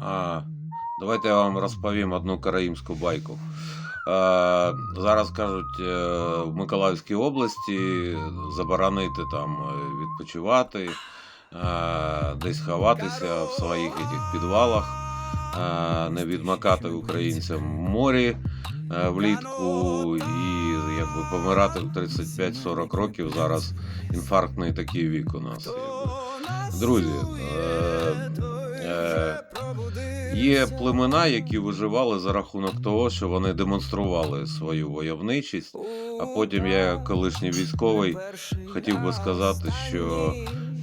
А, давайте я вам розповім одну караїмську байку. Е, зараз кажуть, е, в Миколаївській області заборонити там е, відпочивати, е, десь ховатися в своїх этих підвалах, е, не відмакати українцям в морі влітку і якби помирати в 35-40 років. Зараз інфарктний такий вік у нас. Якби. Друзі, е, е, є племена, які виживали за рахунок того, що вони демонстрували свою войовничість. А потім я, колишній військовий, хотів би сказати, що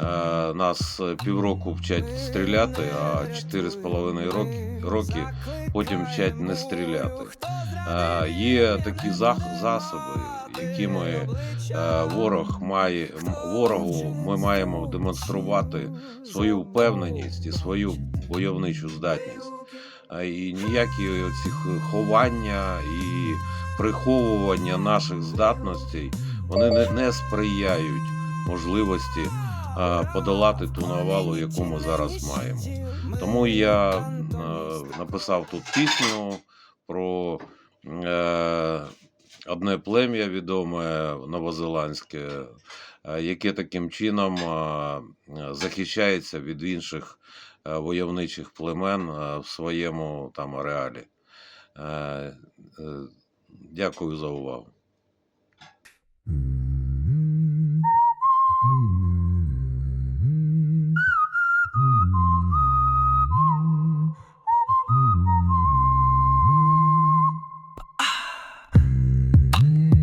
е, нас півроку вчать стріляти, а 4,5 роки, роки потім вчать не стріляти. Е, є такі засоби, якими е, ворог має ворогу ми маємо демонструвати свою впевненість і свою войовничу здатність. І ніякі оці ховання і приховування наших здатностей вони не, не сприяють можливості подолати ту навалу, яку ми зараз маємо. Тому я е, написав тут пісню про е, одне плем'я відоме новозеландське, е, яке таким чином е, захищається від інших е, войовничих племен е, в своєму там ареалі. Е, е, Дякую за увагу.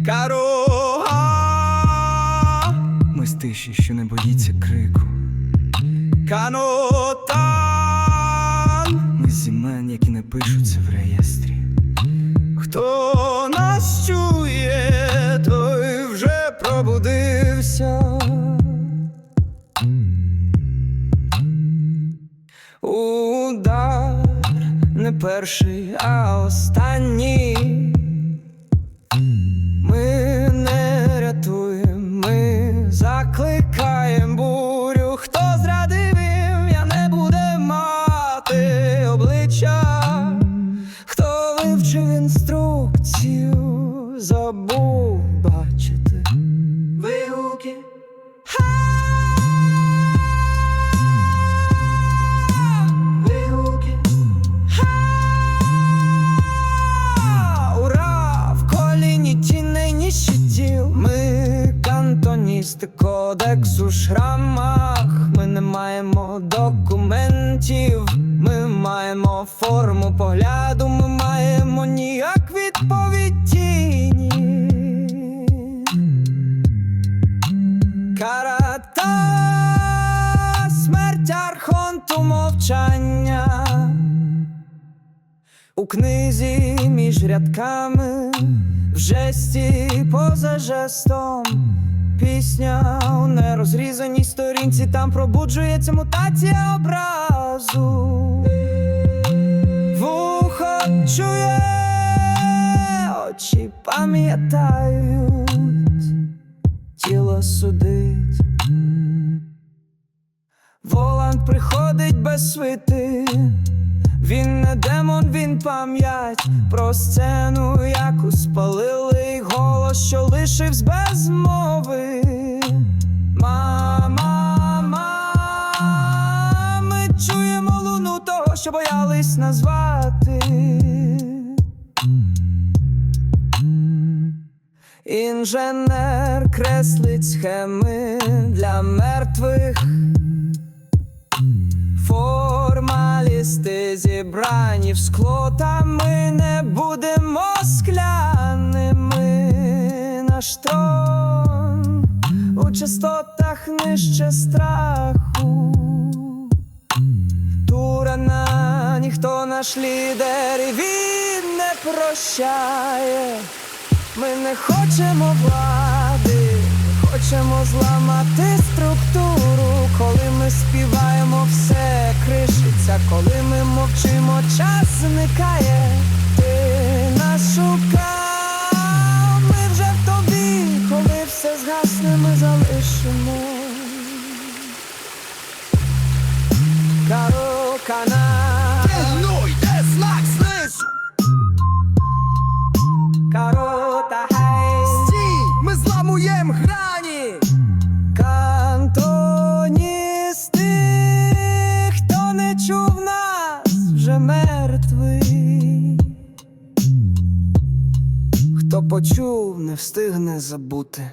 Карога Ми з тиші, що не боїться крику. Канотан Ми з імен, які не пишуться в реєстрі. Хто нас чує, той вже пробудився. Удар не перший, а останній. Інструкцію, забув бачити вигуки. Кодекс у шрамах. Ми не маємо документів. Ми маємо форму погляду. Ми Смерть архонту мовчання у книзі між рядками, в жесті поза жестом, пісня у нерозрізаній сторінці, там пробуджується мутація образу. Вухо чує, очі пам'ятають, тіло судить. Воланд приходить без свити. Він не демон, він пам'ять про сцену, яку спалили й голос, що лишився без мови. Мама, мама, ми чуємо луну того, що боялись назвати. Інженер креслить схеми для мертвих. Формалісти зібрані в скло, та ми не будемо скляними. Наш трон у частотах нижче страху. Турана, ніхто наш лідер, і він не прощає. Ми не хочемо влади, хочемо зламати структуру, коли ми співаємо, все кришиться, коли ми мовчимо, час зникає. Ти нас шукав, ми вже в тобі, коли все згасне, ми залишимо. вже мертвий, хто почув, не встигне забути.